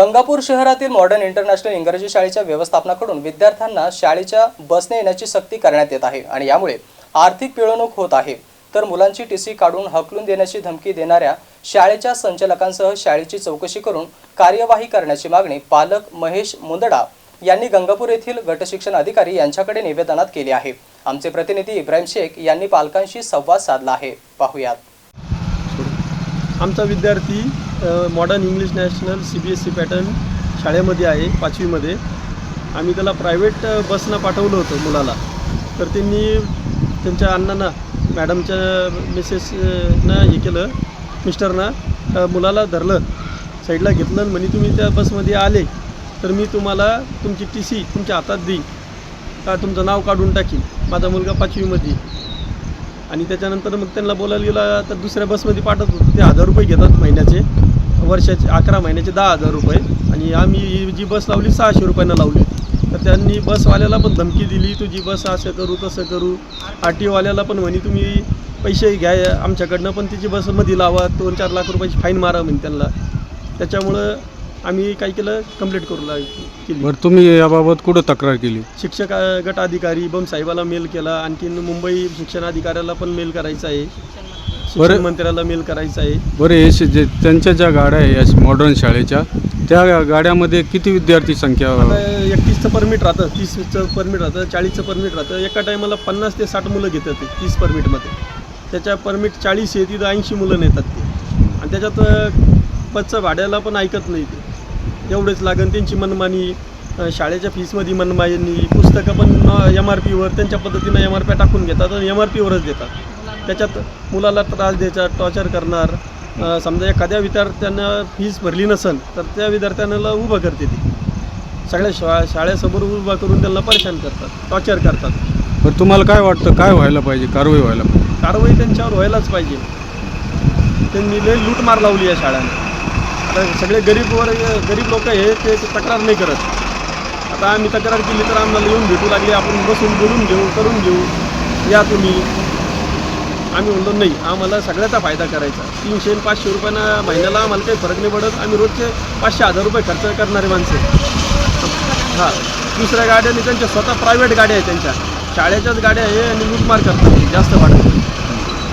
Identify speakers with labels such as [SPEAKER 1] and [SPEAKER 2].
[SPEAKER 1] गंगापूर शहरातील modern international इंग्रजी शाळेच्या व्यवस्थापनाकडून विद्यार्थ्यांना शाळेच्या बसने येण्याची सक्ती करण्यात येत आहे आणि यामुळे आर्थिक पिळवणूक होत आहे. तर मुलांची टी सी काढून हकलून देण्याची धमकी देणाऱ्या शाळेच्या संचालकांसह शाळेची चौकशी करून कार्यवाही करण्याची मागणी पालक महेश मुंदडा यांनी गंगापूर येथील गटशिक्षण अधिकारी यांच्याकडे निवेदनात केली आहे. आमचे प्रतिनिधी इब्राहिम शेख यांनी पालकांशी संवाद साधला आहे. पाहुयात.
[SPEAKER 2] आमचा विद्यार्थी modern English national C B S C pattern शाळेमध्ये आहे पाचवीमध्ये. आम्ही त्याला प्रायव्हेट बसनं पाठवलं होतं मुलाला. तर त्यांनी त्यांच्या अण्णांना मॅडमच्या मिसेसनं हे केलं मिस्टरनं मुलाला धरलं. साईडला घेतलं म्हणे तुम्ही त्या बसमध्ये आले तर मी तुम्हाला तुमची टी सी तुमच्या हातात देईन. का तुमचं नाव काढून टाकीन. माझा मुलगा पाचवीमध्ये. आणि त्याच्यानंतर मग त्यांना बोलायला गेला तर दुसऱ्या बसमध्ये पाठवत होतो. ते हजार रुपये घेतात महिन्याचे. वर्षाचे अकरा महिन्याचे दहा हजार रुपये. आणि आम्ही ही जी बस लावली सहाशे रुपयानं लावली. तर त्यांनी बसवाल्याला पण धमकी दिली तुझी बस असं करू तसं करू. आर टी ओवाल्याला पण म्हणे तुम्ही पैसे घ्या आमच्याकडनं पण तिची बसमध्ये लावा दोन चार लाख रुपयाची फाईन मारा म्हणे त्यांना. त्याच्यामुळं आम्ही काय केलं? कंप्लीट करू लाग केली.
[SPEAKER 3] बरं तुम्ही याबाबत कुठं तक्रार केली?
[SPEAKER 2] शिक्षक गट अधिकारी बम साहेबाला मेल केला. आणखीन मुंबई शिक्षण अधिकाऱ्याला पण मेल करायचा आहे.
[SPEAKER 3] बरं.
[SPEAKER 2] मंत्र्याला मेल करायचा आहे.
[SPEAKER 3] बरं हे शे- जे त्यांच्या ज्या गाड्या आहे या मॉडर्न शाळेच्या त्या गाड्यामध्ये किती विद्यार्थी संख्या
[SPEAKER 2] आता एकतीसचं परमिट राहतं तीसचं परमिट राहतं चाळीसचं परमिट राहतं. एका टायमाला पन्नास ते साठ मुलं घेतात ते तीस परमिटमध्ये त्याच्या परमिट चाळीस आहे तिथं ऐंशी मुलं नेतात ते. आणि त्याच्यात अ, बसचं भाड्याला पण ऐकत नाही ते. एवढेच लागन त्यांची मनमानी अ, शाळेच्या फीसमध्ये मनमानी पुस्तकं पण एम आर पीवर त्यांच्या पद्धतीनं एम आर पी टाकून घेतात आणि एम आर पीवरच देतात. त्याच्यात मुलाला त्रास द्यायचा टॉर्चर करणार. समजा एखाद्या विद्यार्थ्यानं फीस भरली नसेल तर त्या विद्यार्थ्याला उभं करते ती. सगळ्या शा शाळेसमोर उभा करून त्यांना परेशान करतात टॉर्चर करतात.
[SPEAKER 3] बरं तुम्हाला काय वाटतं? काय व्हायला पाहिजे? कारवाई व्हायला पाहिजे?
[SPEAKER 2] कारवाई त्यांच्यावर व्हायलाच पाहिजे. त्यांनी लय लूटमार लावली या शाळांना. आता सगळे गरीब वर गरीब लोक हे ते तक्रार नाही करत. आता आम्ही तक्रार केली तर आम्हाला येऊन भेटू लागले. आपण बसून बोलून घेऊ करून घेऊ. या तुम्ही. आम्ही म्हणलो नाही आम्हाला सगळ्याचा फायदा करायचा. तीनशे पाचशे रुपयानं महिन्याला आम्हाला काही फरक नाही पडत. आम्ही रोजचे पाचशे हजार रुपये खर्च करणारे माणसं. हां. दुसऱ्या गाड्यांनी त्यांच्या स्वतः प्रायव्हेट गाड्या आहेत त्यांच्या. शाळेच्याच गाड्या आहे आणि लूटमार करतात. जास्त वाटत